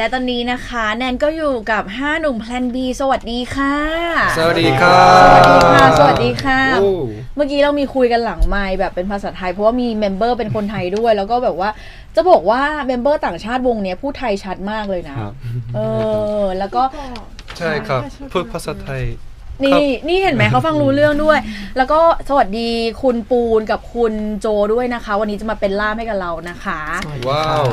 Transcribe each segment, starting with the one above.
และตอนนี้นะคะ แนนก็อยู่กับ5หนุ่มแพลน B สวัสดีค่ะ สวัสดีครัสวัสดีบค่ะ สวัสดีค่ะ โอ้ เมื่อกี้เรามีคุยกันหลังไมค์แบบเป็นภาษาไทย เพราะว่ามีเมมเบอร์เป็นคนไทยด้วย แล้วก็แบบว่าจะบอกว่าเมมเบอร์ต่างชาติวงเนี้ยพูดไทยชัดมากเลยนะ ครับ เออ แล้วก็ใช่ครับพูดภาษาไทย นี่นี่เห็นไหมเขาฟังรู้เรื่องด้วย แล้วก็สวัสดีคุณปูนกับคุณโจด้วยนะคะ วันนี้จะมาเป็นล่ามให้กับเรานะคะ ว้าว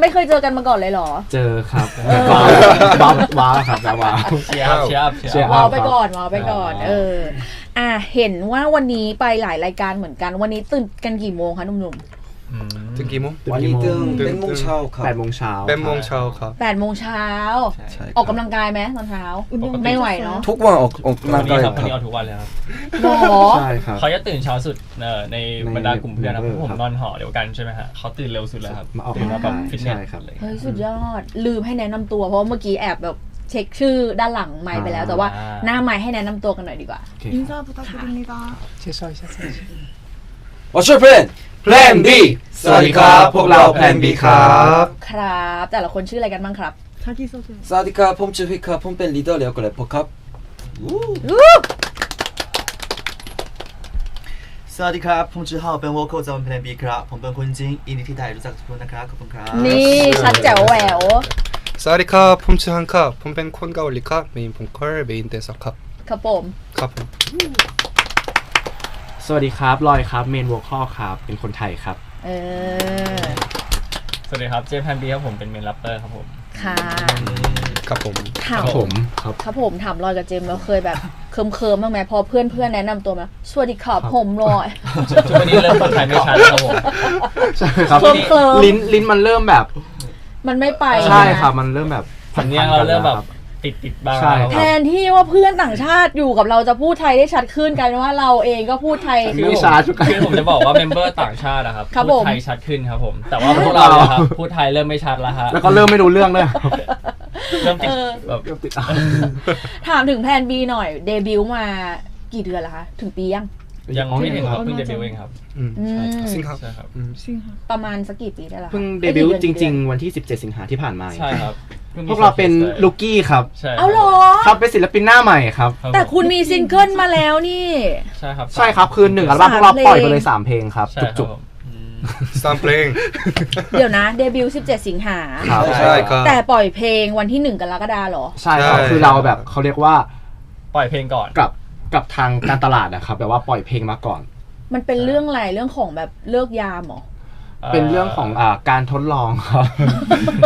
ไม่เคยเจอกันมาก่อนเลยเหรอ เจอครับเออว้าวว้าวครับว้าวเชียร์อัพเชียร์อัพเชียร์เชียร์อัพวาวครับไปก่อนวาวไปก่อน เออ อะเห็นว่าวันนี้ไปหลายรายการเหมือนกัน วันนี้ตื่นกันกี่โมงคะหนุ่ม ถึงกี่โมง ตื่ วัน กี่ นี้ โม ตึง ง เป็นโมงเช้าครับ แปดโมงเช้า เป็นโมงเช้าครับ ๆแปดโมงเช้า ใช่ ออกกำลังกายไหมตอนเช้า ไม่ไหวเนาะ ทุกวันออกออก วั กำลั น ง นี้ กาย ครับ ค วันนี้ รั เอา บ ทุกวันเลยครับ หรอ ใช่ครับ เขาจะตื่นเช้าสุดเอ่อใน ใน บรรดากลุ่มเพื่อนนะ ใน ผม ครับ นอนหอเดียวกันใช่ไหมฮะเขาตื่นเร็วสุดแล้วครับ มาออก ตื่นมาแบบ กำลังกาย ฟิตเนส ใช่ครับ เลย เฮ้ยสุดยอด ลืมให้แนะนำตัว เพราะว่าเมื่อกี้แอบแบบเช็คชื่อด้านหลังไมค์ไปแล้ว แต่ว่าหน้าไมค์ให้แนะนำตัวกันหน่อยดีกว่า โอเค 인사 부탁드립니다. วอชเชอร์เพลน แพลน B สวัสดีครับ พวกเราแพนบีครับครับ แต่ละคนชื่ออะไรกันบ้างครับ 자기 소 개. สวัสดีครับผมชื่อพิกครับผมเป็นลีดเดอร์เลียวกับเลปครับ สวัสดีครับ ผมชื่อฮาวเป็นวอลโคจากวงเพลงบีครับ ผมเป็นคุณจริง อินดี้ที่ได้รู้จักทุกคนนะครับ ขอบคุณครับ นี่ชัดแจ๋วแหวว 사리카 폼츠 한카 폼뱅 콘가 올리카 메인 봄컬 메인 댄서 카 ครับผมครั폼สวัสดีครับ ลอยครับ เมนวอลคอครับ เป็นคนไทยครับ เออ สวัสดีครับ เจฟแพนบีครับผมเป็นเมนแรปเปอร์ครับผม ค่ะ ครับผมถามผมครับ ครับผมถามลอยกับเจมส์เราเคยแบบเคิมเคิมๆบ้างไหมพอเพื่อนเพื่อนๆแนะนำตัวมาสวัสดีครับผมลอย ทุกวันนี้เริ่มพูดไทยไม่ชัดแล้วครับผม ใช่ครับ เคิมเคิม ลิ้นลิ้นมันเริ่มแบบ มันไม่ไปใช่นะครับมันเริ่มแบบสำเนียงเราเริ่มแบบ ติดติดๆบ้างใช่แล้วแทครับนที่ว่าเพื่อนต่างชาติอยู่กับเราจะพูดไทยได้ชัดขึ้นกลายเป็นว่าเราเองก็พูดไทย คือไม่ผมช้าทุกคนคือผมจะบอกว่าเมมเบอร์ต่างชาติอะครับครับพูผดมไทยชัดขึ้นครับผม แต่ว่าพวกเราเนี่ยครับพูดไทยเริ่มไม่ชัดแล้วฮะแล้วก็เริ่มไม่รู้เรื่องด้วยเริ่มติดเออ แบบเริ่มติดตามถามถึงแพลน B หน่อยเดบิวต์มากี่เดือนแล้วคะ ถึงปียังยังไม่ถึงครับเพิ่งเดบิวต์เองครับอืมอืมสิงครับ ใช่ครับ싱 하. ประมาณสักกี่ปีได้แล้วคะเพิ่งเดบิวต์จริง ๆ วันที่ 17 สิงหาที่ผ่านมาใช่ครับ พิ่งมีพวกเราเป็น showcase ลูกี้ครับ ใช่เอาเหรอ ครับเป็นศิลปินหน้าใหม่ครับ รับแต่คุณมีซิงเกิลมาแล้วนี่ ใช่ครับใช่ครับคือหนึ่งอัลบั้มพวกเราปล่อยไปเลย3เพลงครับใช่ครับจุก ผมสามเพลงเดี๋ยวนะ เดบิวต์17 สิงหาๆครับ ใช่ครับ แต่ปล่อยเพลงวันที่ 1กรกฎาคมเหรอใช่ครับใช่ คือเราแบบเขาเรียกว่าปล่อยเพลงก่อน กับกับทางการตลาดนะครับแบบว่าปล่อยเพลงมาก่อน มันเป็นเรื่องอะไรเรื่องของแบบเลิกยามเหรอ เป็นเรื่องของอ่าการทดลองครับ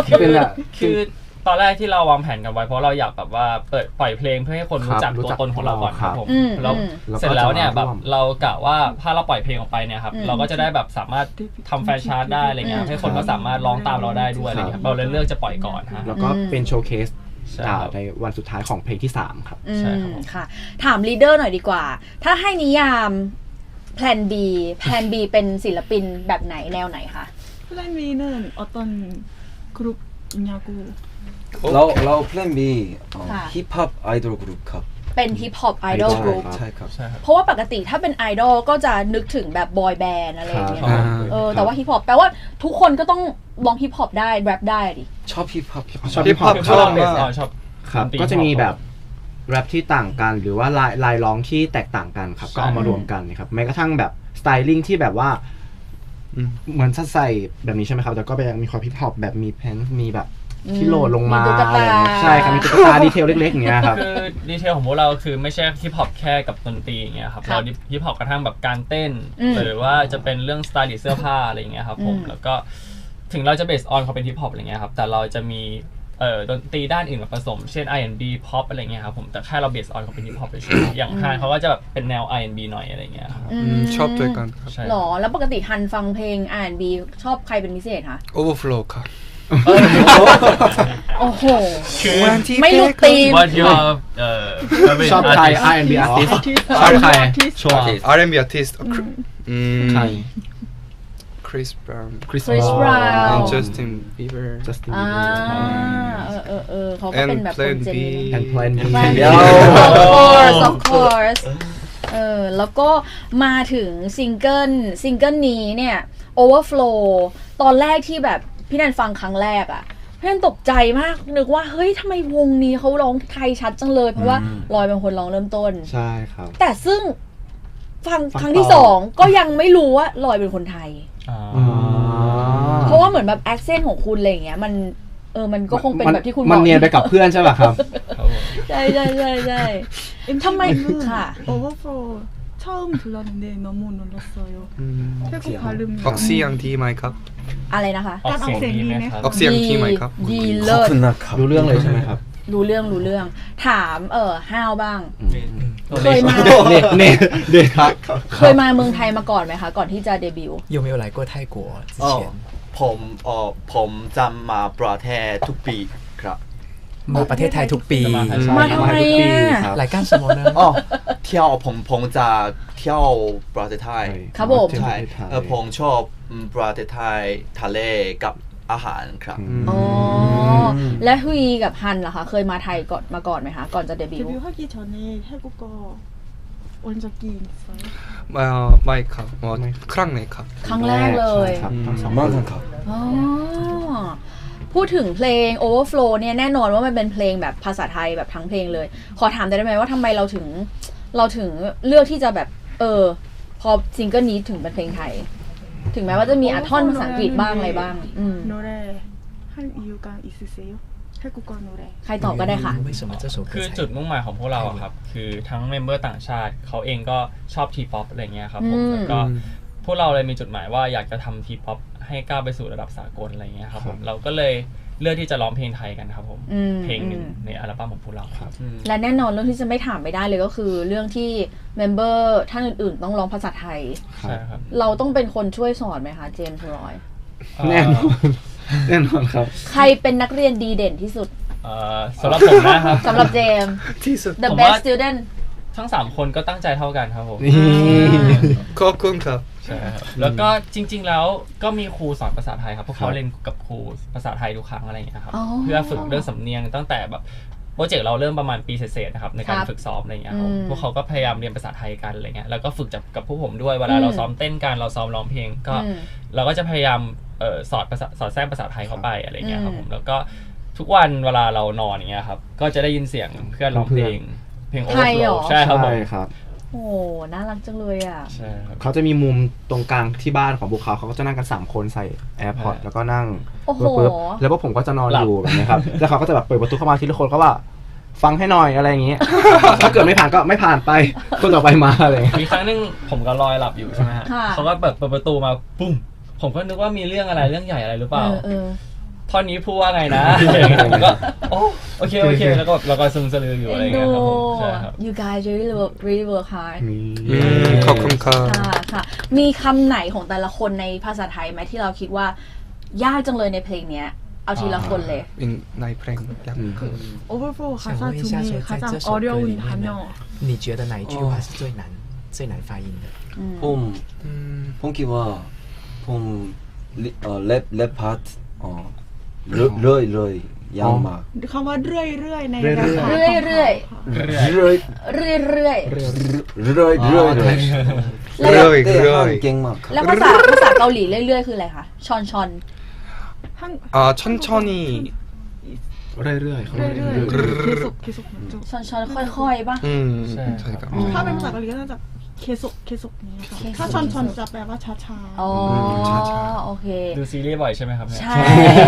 คือเป็นอะคือ ตอนแรกที่เราวางแผนกันไว้ เพราะเราอยากแบบว่าเปิดปล่อยเพลงเพื่อให้คนรู้จัก ครับรู้ ตัว จัก ตนของเราก่อนครับ ครับ ผม อืม แล้ว อืม แล้วก็ เสร็จแล้วเนี่ย จะมา แบบ ร่วม เรากะว่าถ้าเราปล่อยเพลงออกไปเนี่ยครับ อืม เราก็จะได้แบบสามารถทำแฟนชาร์ตได้อะไรเงี้ย อืม ให้คนก็สามารถร้องตามเราได้ด้วยอะไรเงี้ยเราเลยเลือกจะปล่อยก่อนฮะ แล้วก็ อืม เป็นโชว์เคส ใช่ อ่า ครับ ในวันสุดท้ายของเพลงที่ 3 ครับ อื ใช่ ม ครับผม ค่ะ ถามลีดเดอร์หน่อยดีกว่า ถ้าให้นิยามแพลน B แพลน B เป็นศิลปินแบบไหนแนวไหนคะ 플랜 B는 어떤 그룹이냐고. เราเราเพลนบีค่ะฮิปฮอปไอดอลกรุ๊ปครับเป็นฮิปฮอปไอดอลใช่กรุ๊ปใช่ครับใช่ครับ เพราะว่าปกติถ้าเป็นไอดอลก็จะนึกถึงแบบบอยแบนด์อะไรอย่างเงี้ยครับเออแต่ว่าฮิปฮอปแปลว่าทุกคนก็ต้องร้องฮิปฮอปได้แรปได้ดิชอบฮิปฮอปชอบฮิปฮอปคือชชออบบเบสมากออนชอบครับดนตรีก็จะมีฮิปฮอปแบบแรปที่ต่างกันหรือว่าลายลายร้องที่แตกต่างกันครับใช่ก็เอามารวมกันนะครับแม้กระทั่งแบบสไตลิ่งที่แบบว่าอืมเหมือนใส่แบบนี้ใช่ไหมครับแต่ก็ยังมีความฮิปฮอปแบบมีแพนมีแบบอืม ที่โหลดลงมามีตุ๊กตา อะไรอย่างเงี้ยใช่ครับมีตุ๊กตาดีเทลเล็กๆอย่างเงี้ยครับ คือดีเทลของพวกเราคือไม่ใช่ฮิปฮอปแค่กับดนตรีอย่างเงี้ยครับครับเราฮิปฮอปกระทั่งแบบการเต้น อืมหรือว่าจะเป็นเรื่องสไตล์เสื้อผ้าอะไรอย่างเงี้ยครับผมอืม แล้วก็ถึงเราจะเบสออนเขาเป็นฮิปฮอปอะไรเงี้ยครับแต่เราจะมีเอ่อดนตรีด้านอื่นมาผสม เช่น R&B พ็อปอะไรเงี้ยครับผมแต่แค่เราเบสออนเขาเป็นฮิปฮอปเฉยๆอย่างฮานเขาก็จะแบบเป็นแนว R&B หน่อยอะไรเงี้ยครับอือืมมชอบด้วยกันครับ ใช่ หรอแล้วปกติฮันฟังเพลง R&B ชอบใครเป็นพิเศษคะ Overflow ครับ โอ้โห คือ ไม่รู้ตีม What you are เอ่อชอบใคร R&B artist ชอบใคร ชอบ R&B artist อืมใคร Chris Brown Chris Chris Brown and Justin Bieber Justin อ่า Bieber เออเออเออเขาก็เป็นแบบคน And เจน Plan B นี้ and Plan B แพลนเดี๋ B ยว of course of course เออแล้วก็มาถึงซิงเกิลซิงเกิลนี้เนี่ย overflow ตอนแรกที่แบบ พี่นันฟังครั้งแรกอะเพื่อนตกใจมากนึกว่าเฮ้ยทำไมวงนี้เขาร้องไทยชัดจังเลย เพราะว่าอืม ลอยเป็นคนร้องเริ่มต้น ใช่ครับ แต่ซึ่งฟังฟังครั้งที่ต่อ สองก็ยังไม่รู้ว่าลอยเป็นคนไทย อ่าอ๋อเพราะว่าเหมือนแบบแอคเซนต์ของคุณอะไรอย่างเงี้ยมันเออมันก็คงเป็นแบบที่คุณมันบอกเนียนไปกับเพื่อนใช่ป่ะครับครับผมใช่ใช่ใช่ใช่ทำไม MC 는ค่ะ overflow 처음 들었는데 너무 놀랐어요. 태국 발음이 억시양 D 마이 컵 อะไรนะคะ ออกเสียงดีไหมครับ 억시양 D 마이 컵 ดีเลิศ 커프나카 รู้เรื่องเลยใช่ไหมครับ รู้เรื่องรู้เรื่อง ถามเออห้าวบ้าง เคยมา เนี่ยเนี่ยเนี่ยครับ เคยมาเมืองไทยมาก่อนไหมคะ ก่อนที่จะเดบิวต์ 有没有来过泰国之 อ๋อ 前？ ผมเอ๋อผมจำมาประเทศทุกปีครับ มาประเทศไทยทุกปี จะมาไทย มาทำไมอ่ะ รายการสมอนะ อ๋อเที่ยวผมผมจะเที่ยวประเทศไทย ครับผม ใช่เออผมชอบอืมประเทศไทยทะเลกับอาหารครับ อ๋อ และฮุยกับฮันล่ะคะ เคยมาไทยก่อนมาก่อนไหมคะ ก่อนจะเดบิวต์ 데뷔하기 전에 태국어 온 적이 있어요? 어, 마이 컵 어, 크랑 네컵 ครั้งแรกเลย ใช่ครับทั้งสอง 만상카 อ๋อ พูดถึงเพลง Overflow เนี่ยแน่นอนว่ามันเป็นเพลงแบบภาษาไทยแบบทั้งเพลงเลย ขอถามได้ไหมว่าทำไมเราถึงเราถึงเลือกที่จะแบบเออพอซิงเกิลนี้ถึงเป็นเพลงไทย ถึงแม้ว่าจะมีอัท่อนภาษาอังกฤษบ้างอะไรบ้าง อืม 노래한이유가있으세요 한국어 노래 ใครตอบก็ได้ค่ะ ไม่สามารถะคือจุดมุ่งหมายของพวกเราครับคือทั้งเมมเบอร์ต่างชาติเขาเองก็ชอบทีป๊อปอะไรเงี้ยครับผมแล้วก็พวกเราเลยมีจุดหมายว่าอยากจะทำทีป๊อป ให้ก้าวไปสู่ระดับสากลอะไรเงี้ยครับผมเราก็เลยเลือกที่จะร้องเพลงไทยกันครับผมเพลงหนึ่งในอัลบั้มของพวกเราครับและแน่นอนเรื่องที่จะไม่ถามไม่ได้เลยก็คือ เรื่องที่เมมเบอร์ท่านอื่นๆ ต้องร้องภาษาไทยใช่ครับเราต้องเป็นคนช่วยสอนไหมคะเจมส์ลอย แน่นอน แน่นอนครับ ใครเป็นนักเรียนดีเด่นที่สุดสำหรับผมนะครับ สำหรับเจมส์ ที่สุด the best student ทั้งสามคนก็ตั้งใจเท่ากันครับผมขอบคุณครับ ใช่ครับแล้วก็จริง ๆ แล้วก็มีครูสอนภาษาไทยครับพวกเขาครับเรียนกับครูภาษาไทยทุกครั้งอะไรอย่างเงี้ยครับอ๋อเพื่อฝึกเรื่องสำเนียงตั้งแต่แบบโปรเจกต์เราเริ่มประมาณปีเศษๆนะครับในการครับฝึกซ้อมอะไรอย่างเงี้ยครับอืมพวกเขาก็พยายามเรียนภาษาไทยกันอะไรเงี้ยแล้วก็ฝึกจากกับพวกผมด้วยเวลาเราอืมซ้อมเต้นกันเราซ้อมร้องเพลงก็อืมเราก็จะพยายามเอ่อสอดภาษาสอดแทรกภาษาไทยเข้าไปอะไรเงี้ยครับอืมผมแล้วก็ทุกวันเวลาเรานอนอย่างเงี้ยครับก็จะได้ยินเสียงเพื่อนร้องเพลงเพลงโอไทเวอยร์เหรโฟอใช่ครับผมใช่ครับ โอ้โหน่ารักจังเลยอะ ใช่ครับ เขาจะมีมุมตรงกลางที่บ้านของพวกเขาเขาก็จะนั่งกัน 3 คนใส่ AirPod ใช่แล้วก็นั่งโอ้โห ปึ๊บๆแล้วพวกผมก็จะนอนหลับ อยู่แบบนี้ครับ แล้วเขาก็จะแบบเปิดประตูเข้ามาทีละคนก็ว่า ฟังให้หน่อยอะไรอย่างงี้ถ้าเกิดไม่ผ่านก็ไม่ผ่านไปคนต่อไปมาอะไรอย่างเงี้ย มีครั้งหนึงผมก็ลอยหลับอยู่ใช่ไหมฮะค่ะ เขาก็เปิดเปิดประตูมาปุ้มผมก็นึกว่ามีเรื่องอะไรเรื่องใหญ่อะไรหรือเปเอล่าอเออ ท่อนนี้พูดว่าไงนะอะไรอย่างเงี้ยผมก็โอ้โอเคโอเค แล้วก็แบบเราก็ซึมสลืออยู่อะไร เอ็ อน ย่าง ดู เงี้ยครับผมใช่ครับ you guys really work really work hard 음, 코쿤 컵 ค่ะค่ะ มีคำไหนของแต่ละคนในภาษาไทยไหมที่เราคิดว่า ยากจังเลยในเพลงเนี้ย เอาทีละคนเลย 인 나이 프랭 양 overflow 想 가사 问一下， 중에 说在 가장 这首歌里 어려운 面呢 단어 ，你觉得哪一句话是最难、最难发音的？ อืม 봄 음, 봄 เรื่อยเรื่อยยาวมากคำว่าเรื่อยเรื่อยในราคาเรื่อยเรื่อยเรื่อยเรื่อยเรื่อยเรื่อยเรื่อยเรื่อยเรื่อยเก่งมากแล้วภาษาภาษาเกาหลีเรื่อยๆคืออะไรคะชอนชอนอ่าชอนชอนี่เรื่อยๆเรื่อยๆคือสุกคือสุกชอนชอนค่อยๆป่ะอืมใช่ครับถ้าเป็นภาษาเกาหลีก็น่าจะ 계속 계속 นี้ค่ะ 계속 ถ้าชอนชอนจะแปลว่าช้า อ๋อ ช้า โอเค ดูซีรีส์บ่อยใช่ไหมครับเนี่ย ใช่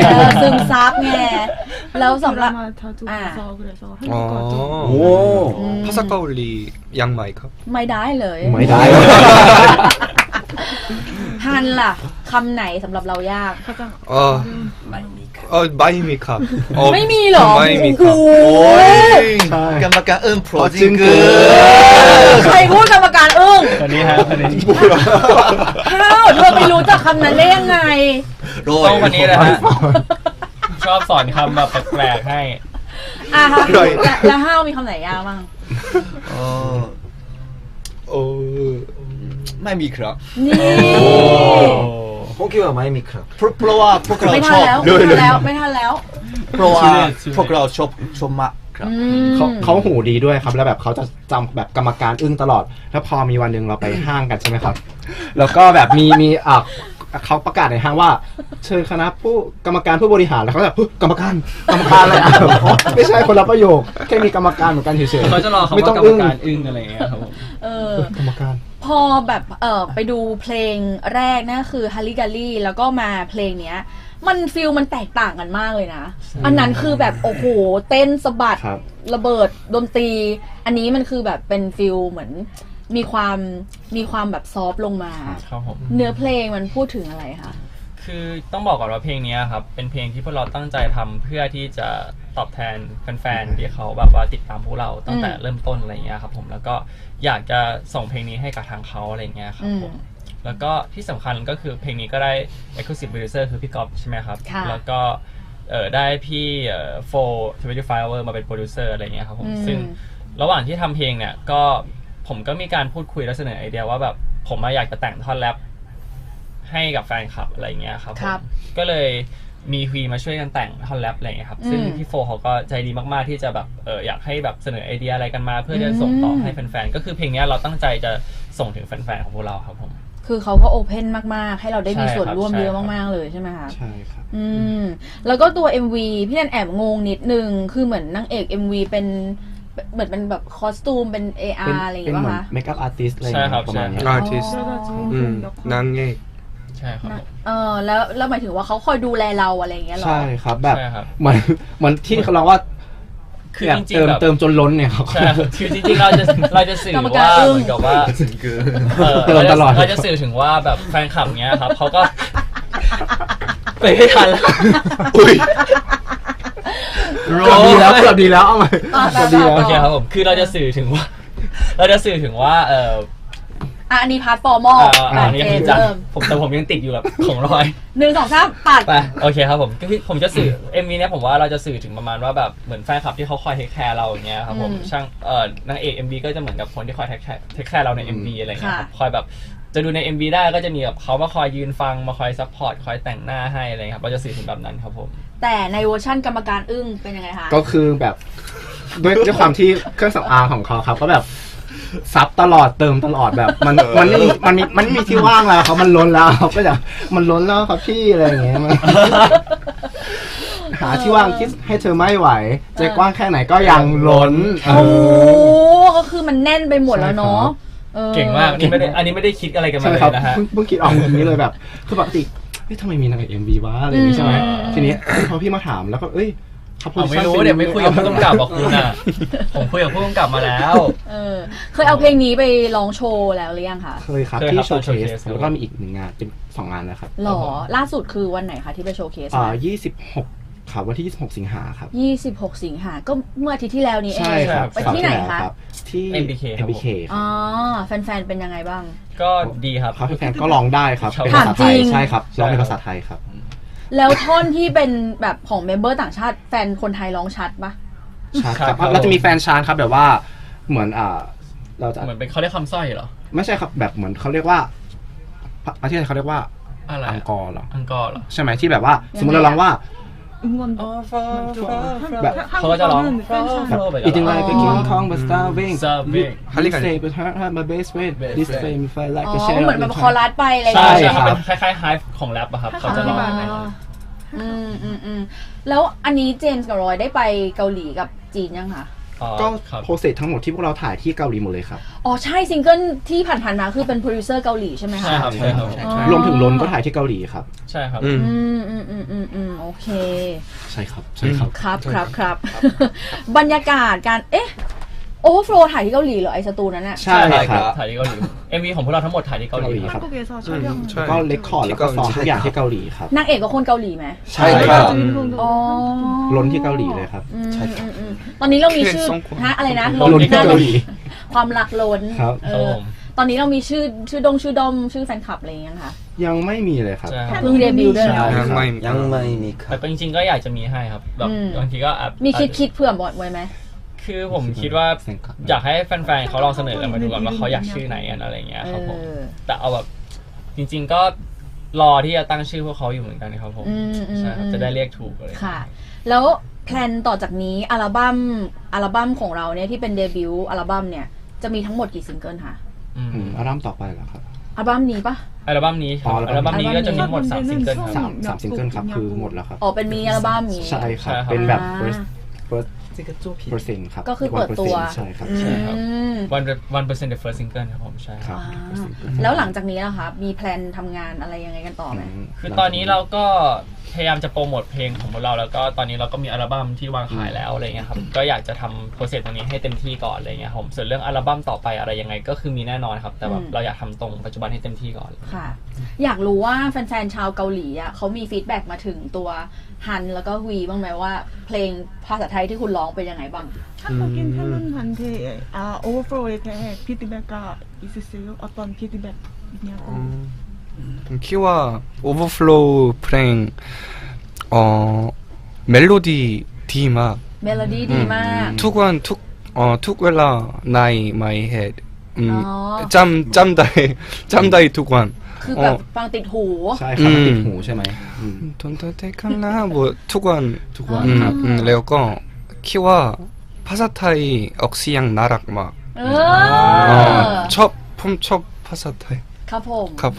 เออซึมซับไง แล้ว ๆ สำหรับ 드라마 자주 아. 봐서 그래서 한국어 좀 어 오 파사카올리 양 마이 컵 ไม่ได้เลย ๆไม่ได้ ฮันล่ะคำไหนสำหรับเรายาก 가장 เออไม่มีครับไม่มีหรอไม่มีครับ โอ้โใช่กรรมการเอิ้นโปรจริงเกินใครพูดกรรมการเอิ้งคนนี้ฮะอันนี้พูดหรอ้าวเราไม่รู้จักคำนั้นได้ยังไง โรยต้องวันนี้แหละฮะชอบสอนคำแบบแปลกๆให้อะฮะแล้วแล้ห้าวมีคำไหนยาวบ้างเออโอ้ไม่มีครับ นี่ โ봄기와 마이미크라 เพราะเพราะว่าพวกเรา ไม่ ช ทัน อบ แล้วไม่ทันแล้วไม่ทันแล้ว เพราะว่า ชื่อเล่นชื่อเล่น พวกเราชอบชอบมากครับ อืม เขาเขาหูดีด้วยครับ แล้วแบบเขาจะจำแบบกรรมการอึ้งตลอด แล้วพอมีวันหนึ่งเราไปห้างกันใช่ไหมครับ แล้วก็แบบมีมีอ่ะ เขาประกาศในห้างว่า เชิญคณะผู้กรรมการผู้บริหารแล้วเขาแบบกรรมการกรรมการอะไรอ่ะอ๋อไม่ใช่คนละประโยค แค่มีกรรมการเหมือนกันเฉยๆ เขาจะรอคำ ไม่ ว่า ต้อง กรรม อึ้ง การอึ้งอะไรอย่างเงี้ยครับผม เออ กรรมการ พอแบบเออไปดูเพลงแรกนะคือฮัลลี่กาลี่แล้วก็มาเพลงเนี้ย มันฟิลมันแตกต่างกันมากเลยนะ อันนั้นคือแบบโอ้โหเต้นสะบัดครับ ระเบิดดนตรี อันนี้มันคือแบบเป็นฟิลเหมือน มีความมีความแบบซอฟต์ลงมา ครับผม เนื้อเพลงมันพูดถึงอะไรคะ คือต้องบอกก่อนว่าเพลงเนี้ยครับ เป็นเพลงที่พวกเราตั้งใจทำเพื่อที่จะตอบแทนแฟนๆที่เขาแบบว่าติดตามพวกเราตั้งแต่อืมเริ่มต้นอะไรเงี้ยครับ ผมแล้วก็อยากจะส่งเพลงนี้ให้กับทางเขาอะไรเงี้ยครับผมอืมแล้วก็ที่สำคัญก็คือเพลงนี้ก็ได้ exclusive producer คือพี่ก๊อฟใช่ไหมครับค่ะแล้วก็เออได้พี่โฟร์ทเวนตี้ไฟเวอร์มาเป็นโปรดิวเซอร์อะไรเงี้ยครับผมอืมซึ่งระหว่างที่ทำเพลงเนี่ยก็ผมก็มีการพูดคุยและเสนอไอเดียว่าแบบผมมาอยากจะแต่งท่อนแรป ให้กับแฟนคลับอะไรเงี้ยครับผมครับก็เลยมีคุยมาช่วยกันแต่งท่อนแรปอะไรเงี้ยครับซึ่งอืมพี่โฟเขาก็ใจดีมากๆที่จะแบบเอออยากให้แบบเสนอไอเดียอะไรกันมา เพื่อจะส่งต่อให้แฟนๆก็คือเพลงเนี้ยเราตั้งใจจะส่งถึงแฟนๆของพวกเราครับผม คือเขาก็โอเพนมาก ๆ ให้เราได้มีใช่ส่วนครับร่วมใช่เยอะครับ มากๆเลยใช่ไหมคะใช่ครับ อืม แล้วก็ตัว MV พี่นันแอบงงนิดนึง คือเหมือนนางเอก MV เป็นเหมือนเป็นแบบคอสตูมเป็น เป็น AR อะไรอย่างเป็นเงี้ยเหมือนป่ะคะ เมคอัพอาร์ติสอะไรอย่างใช่เงี้ยครับ ประมาณใช่เนี้ย อาร์ติสอืมนางเอก ใช่ครับผมเออแล้วแล้วหมายถึงว่าเขาคอยดูแลเราอะไรอย่างเงี้ยเหรอ ใช่ครับ แบบใช่ครับ เหมือนเหมือนที่เขาเราว่าคือแบบจริงเติๆมแบบเติมจนล้นเนี่ยครับ ใช่ครับคือจริงๆเราจะเราจะสื่อกรรมการว่าอึ้ง เหมือนกับว่า그เออเติมตลอด เราจะสื่อถึงว่าแบบแฟนคลับเนี้ยครับเขาก็ไปไม่ทันแล้ว อุ้ย เกือบดีแล้วเกือบดีแล้วเอาใหม่อะเกือบดีแล้ว โอเคครับผม คือเราจะสื่อถึงว่า เราจะสื่อถึงว่า เออ อะอันนี้พาร์ทฟอร์มอลอ่าอันนี้เจจรินงจังเริ่มผมแต่ผมยังติดอยู่แบบของรอย หนึ่งสองสามตัด ไปโอเคครับผมก็คือผมจะสื่อ MV เนี้ยผมว่าเราจะสื่อถึงประมาณว่าแบบเหมือนแฟนคลับที่เขาคอยเทคแคร์เราอย่างเงี้ยครับผมอืมช่างเอ่อนางเอก MV ก็จะเหมือนกับคนที่คอยเทคแคร์เทคแคร์เราใน MV อะไรเงี้ยครับค่ะคอยแบบจะดูใน MV ได้ก็จะมีแบบเขามาคอยยืนฟังมาคอยซัพพอร์ตคอยแต่งหน้าให้อะไรเงี้ยครับเราจะสื่อถึงแบบนั้นครับผม แต่ในเวอร์ชั่นกรรมการอึ้งเป็นยังไงคะ ก็คือแบบด้วยด้วยความที่เครื่องสำอางของเขาครับ ก็แบบ ซับตลอดเติมตลอดแบบ มันมันไม่มีมันมีมันไม่มีที่ว่างแล้วเขามันล้นแล้วเขาก็จะมันล้นแล้วครับพี่อะไรอย่างเงี้ยมันหาที่ว่างที่ให้เธอไม่ไหวใจกว้างแค่ไหนก็ยังล้นโอ้ก็คือมันแน่นไปหมดแล้วเนาะออ เก่งมากอันนี้ไม่ได้อันนี้ไม่ได้คิดอะไรกันมาใช่เลยครับนะฮะ เพิ่งเพิ่งคิดออกอย่างนี้เลยแบบ คือปกติเฮ้ยทำไมมีนางเอกเอ็มวีวะอะไรอย่างงี้ใช่ไหมอืม ทีนี้ พอพี่มาถามแล้วก็เอ้ย เขาผมไม่รู้เดี๋ยวไม่คุยกับผู้กำกับบอกคุณอะ ผมคุยกับผู้กำกับมาแล้ว เออ เคยเอาเพลงนี้ไปร้องโชว์แล้วหรือยังคะเคยครับเคยที่ครับโชว์เคส showcase ครับแล้วก็มีอีกหนึ่งงานเป็นสองงานนะครับหรอล่าสุดคือวันไหนคะที่ไปโชว์เคสอ่ายี่สิบหกครับวันที่ยี่สิบหกสิงหาครับ ยี่สิบหกสิงหาก็เมื่ออาทิตย์ที่แล้วนี้เองใช่ครับไปที่ไหนรับคะ รับที่ MBK ครับ MBK คอ๋รัอบแฟนๆเป็นยังไงบ้าง ก็ดีครับเขาแฟนๆก็ร้องได้ครับครับเป็นภาษาไทถามจยริงใช่ครับใช่ร้องเป็นภาษาไทยครับ แล้วท่อนที่เป็นแบบของเมมเบอร์ต่างชาติแฟนคนไทยร้องชัดปะชัดครัครับบ เราจะมีแฟนชานครับแบบว่าเหมือนอ่าเราจะเหมือนเป็นเขาเรียกคำสร้อยเหรอ ไม่ใช่ครับแบบเหมือนเขาเรียกว่าประเทศไทยเขาเรียกว่าอะไรอังกอร์เหรออังกอร์เหรอ ใช่ไหมที่แบบว่า สมมติเราร้องว่า 응원도 แบบ เขาก็จะร้อง 한국어는 팬 แบบ แบบ eating like a อ๋อ king kong but starving Starving this day but her her my best friend this day me feel like อ๋ a อ share เหมือนแบบ of คอรัสไปอะไรอย่าง ใช่ เงี้ย ใช่ ค ค รั รับ บเป็นคล้ายๆไฮฟ์ของแรปอะครับเขาจะร้อง อ๋ออืมอืมอืมแล้วอันนี้เจมส์กับรอยได้ไปเกาหลีกับจีนยังคะ อ๋อ ก็ครับโปรเซสทั้งหมดที่พวกเราถ่ายที่เกาหลีหมดเลยครับ อ๋อ ใช่ซิงเกิลที่ผ่านๆมาคือเป็นโปรดิวเซอร์เกาหลีใช่ไหมคะ ใช่ครับใช่ครับอ๋อรวมถึงล้นก็ถ่ายที่เกาหลีครับ ใช่ครับอืมอืมอืมอืมอืมอืมโอเค ใช่ครับ ใช่ครับ ครับครับครับ บรรยากาศการ เอ๊ะ โอเวอร์โฟลถ่ายที่เกาหลีเหรอไอสตูนั้นอะ ใช่ครับ ถ่ายที่เกาหลี MV ของพวกเราทั้งหมดถ่ายที่เกาหลี เกาหลี ครับ 한국에서 อืม 촬영 ใช่ ก็เลคคอร์ดแล้วก็ซ้อมทุกอย่างที่เกาหลีครับ นางเอกก็คนเกาหลีไหม ใช่ ค ค รั รับ บ 주인공도 อ๋อ ล้นที่เกาหลีเลยครับ อืมอืมอืมตอนนี้เรามีชื่อ เคนทรงผม ฮะอะไรนะ ล้นที่เกาหลี ความรักล้น ครับ เอ ครับ อ ผม ตอนนี้เรามีชื่อชื่อดงชื่อดอมชื่อแฟนคลับอะไรอย่างเงี้ยค่ะ ยังไม่มีเลยครับ ใช่ครับ เพิ่งเดบิวต์ด้วย ใช่ เนาะ ยังไม่ 양마이니까 แต่ก็จริงๆก็อยากจะมีให้ครับแบบ อืม บางทีก็แอบ มีคิดคิดเผื่อบทไว้ไหม คือผมคิดว่าอยากให้แฟนๆเขาลองเสนอกันมาดูก่อนว่าเขาอยากชื่อไหนกันอะไรเงี้ยครับผมแต่เอาแบบจริง ๆก็รอที่จะตั้งชื่อพวกเขาอยู่เหมือนกันครับผมใช่ครับอืมจะได้เรียกถูกเลยค่ะ แล้วแพลนต่อจากนี้อัลบั้มอัลบั้มของเราเนี่ยที่เป็นเดบิวต์อัลบั้มเนี่ยจะมีทั้งหมดกี่ซิงเกิลคะอัลบั้มต่อไปเหรอครับอัลบั้มนี้ปะอัลบั้มนี้ครับอัลบั้มนี้ก็จะมีทั้งหมดสามซิงเกิลสามสามซิงเกิลครับคือหมดแล้วครับอ๋อเป็นมินิอัลบั้มนี้ใช่ครับใช่ครับ first ซิงเกิลจู้ผิดเปอร์เซ็นต์ครับก็คือเปิดตัว 1%ใช่ครับใช่ครับ อืม one one percent the first single ครับผมใช่ ครับแล้วหลังจากนี้นะคะมีแพลนทำงานอะไรยังไงกันต่อไหม คือตอนนี้เราก็ พยายามจะโปรโมทเพลงของพวกเราแล้วก็ตอนนี้เราก็มีอัลบั้มที่วางขายแล้วอะไรเงี้ยครับก็อยากจะทำโปรเซสตรงนี้ให้เต็มที่ก่อนอะไรเงี้ยครับผมส่วนเรื่องอัลบั้มต่อไปอะไรยังไงก็คือมีแน่นอนครับ แต่แบบ อืม เราอยากทำตรงปัจจุบันให้เต็มที่ก่อน ค่ะ อยากรู้ว่าแฟนๆชาวเกาหลีอ่ะเขามีฟีดแบ็กมาถึงตัวฮันแล้วก็วีบ้างไหมว่า เพลงภาษาไทยที่คุณร้องเป็นยังไงบ้าง 한국인 팬분한테 아 오버플로우에 대해 피드백가 있으세요? 어떤 피드백 있냐고. 키와 오버플로우 프랭 어 멜로디 디마 เมโลดี้ดีมาก 툭원 툭어 툭웰라 나이 마이 헤드 아. 짬 짬다이 짬다이 툭원 คือแบบฟังติดหู ใช่ครับมันติด อืม หูใช่ไหมอืม 돈도테칸나 뭐 툭원 툭원 음,ครับ 음, 레오거 키와 파사타이 억시양 나락 막 เอ 어, อ 첩 폼첩 파사타이 ครับผม 가품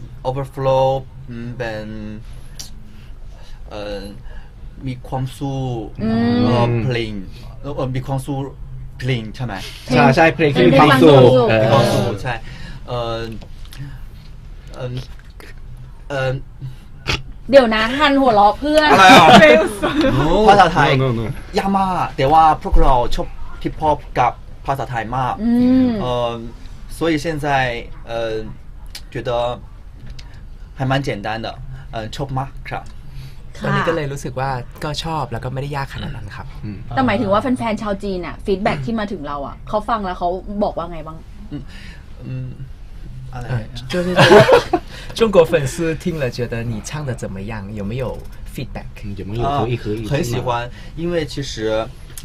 overflow อืมเป็นเอ่อมีความสู้ อืม เอ่อเพลงเอ่อมีความสู้เพลงใช่ไหม ใช่ใช่เพลงที่ เพลง มีความสุข เพลง เอ มีความ อ สุข ใช่เออเออเออ เดี๋ยวนะฮันหัวเราะเพื่อน อะไรอ่ะ ภาษาไทย no, no, no. ยากมากแต่ว่าพวกเราชอบฮิปฮอปกับภาษาไทยมาก อืม 呃，所以现在呃，觉得 还蛮简单的，呃，ชอบมากครับ ตอนนี้ก็เลยรู้สึกว่าก็ชอบแล้วก็ไม่ได้ยากขนาดนั้นครับ แต่หมายถึงว่าแฟนๆชาวจีนอะฟีดแบ็ที่มาถึงเราอะเขาฟังแล้วเขาบอกว่าไงบ้าง 嗯，อะไร 呃，就是中国粉丝听了觉得你唱的怎么样？有没有 feedback？ เดี๋ยวมึงอยู่คืออีกคืออีก 很喜欢，因为其实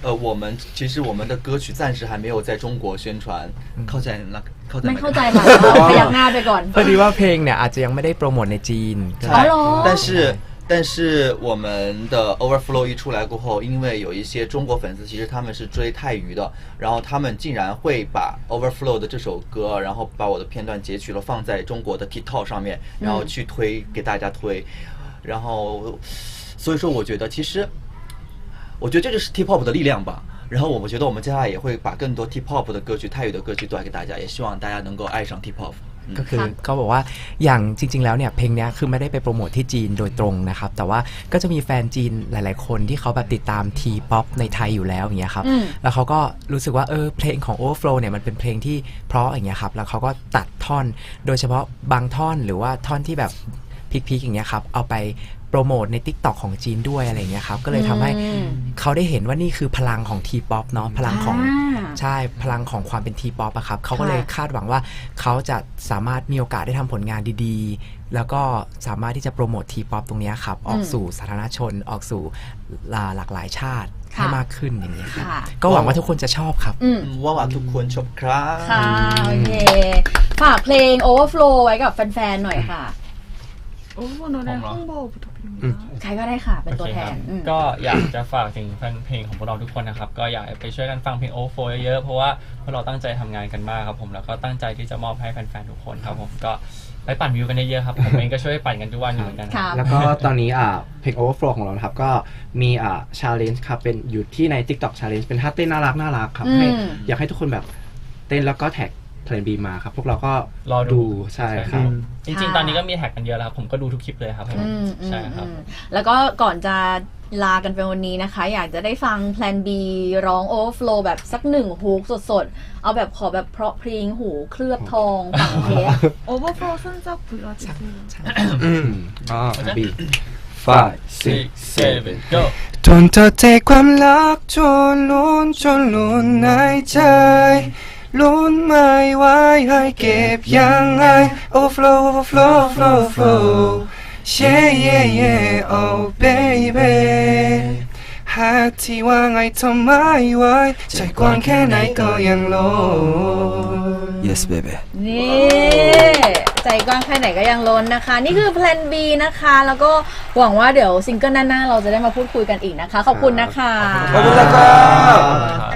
呃，我们其实我们的歌曲暂时还没有在中国宣传，靠在那靠在 ไม่ 那 เข้าใจ 个。 ค่ะพยักหน้าไปก่อน พอดีว่าเพลงเนี่ยอาจจะยังไม่ได้โปรโมทในจีนก็ อ๋อเหรอ 但是但是我们的 Overflow 一出来过后，因为有一些中国粉丝，其实他们是追泰语的，然后他们竟然会把 Overflow 的这首歌，然后把我的片段截取了放在中国的 TikTok 上面，然后去推给大家推，然后所以说我觉得其实 我觉得这就是 T-pop 的力量吧。然后我觉得我们接下来也会把更多 T-pop 的歌曲、泰语的歌曲带给大家，也希望大家能够爱上 T-pop。嗯 ก็คือเขาบอกว่าอย่างจริง ๆ แล้วเนี่ยเพลงเนี้ยคือไม่ได้ไปโปรโมทที่จีนโดยตรงนะครับ แต่ว่าก็จะมีแฟนจีนหลาย ๆ คนที่เขาแบบติดตามทีป๊อปในไทยอยู่แล้วอย่างเงี้ยครับ อืม แล้วเขาก็รู้สึกว่าเออเพลงของ Overflow เนี่ยมันเป็นเพลงที่เพราะอย่างเงี้ยครับ แล้วเขาก็ตัดท่อน โดยเฉพาะบางท่อนหรือว่าท่อนที่แบบพีคๆอย่างเงี้ยครับ เอาไปโป รโมทใน Tik t o อกของจีนด้วยอะไรเงี้ยครับ ก็เลยทำให้อืมเขาได้เห็นว่านี่คือพลังของทีป๊อปเนาะพลังของอ่าใช่พลังของความเป็นทีป๊อปอะครับเขาก็เลยค่ะคาดหวังว่าเขาจะสามารถมีโอกาสได้ทำผลงานดีๆ แล้วก็สามารถที่จะโปรโมททีป๊อปตรงเนี้ยครับออกสู่สาธารณชนออกสู่หลากหลายชาติให้มากขึ้นอย่างนี้ยครับค่ะก็หวังว่าทุกคนจะชอบครับอืม嗯，ว่าว่าทุกคนชอบครับค่ะโอเคฝากเพลง Overflow ไว้กับแฟนๆหน่อยค่ะ โอ้โนในห้องโบปุถุพิมพ์ ใครก็ได้ค่ะ เป็นตัวแทนก็อยากจะฝากถึงแฟนเพลงของพวกเราทุกคนนะครับ ก็อยากไปช่วยกันฟังเพลงโอโฟเยอะๆ เพราะว่าพวกเราตั้งใจทำงานกันมากครับผมแล้วก็ตั้งใจที่จะมอบให้แฟนๆ ทุกคนครับผมก็ไปปั่นวิวกันได้เยอะครับผมเองก็ช่วยปั่นกันทุกวันอยู่เหมือนกันแล้วก็ตอนนี้อ่าเพลง Overflow ของเราครับ ก็มีอ่า challenge ครับ เป็นอยู่ที่ใน TikTok challenge เป็นท่าเต้นน่ารักน่ารักครับให้อยากให้ทุกคนแบบเต้นแล้วก็แท็ก เทรนบีมาครับ พวกเราก็รอดูใช่ครับ จริง ๆ ตอนนี้ก็มีแท็กกันเยอะแล้วครับผมก็ดูทุกคลิปเลยครับใช่ครับ แล้วก็ก่อนจะลากันไปวันนี้นะคะ อยากจะได้ฟังแพลน B ร้อง Overflow แบบสักหนึ่งฮูกสดๆ เอาแบบขอแบบเพราะพริงหูเคลือบทองฝังเทป Overflow ซึ่งจะคุยรอจักอืมอ๋อบี five six seven go ทนเธอเทความรักจนล้นจนล้นในใจ ล้นไม่ไหวให้เก็บยังไง Overflow overflow overflow overflow Yeah yeah yeah oh baby หากที่ว่าไงทำไมไหวใจกว้างแค่ไหนก็ยังล้น Yes baby นี่ใจกว้างแค่ไหนก็ยังล้นนะคะ นี่คือ Plan B นะคะ แล้วก็หวังว่าเดี๋ยวซิงเกิลหน้าๆเราจะได้มาพูดคุยกันอีกนะคะ ขอบคุณนะคะ ขอบคุณนะครับ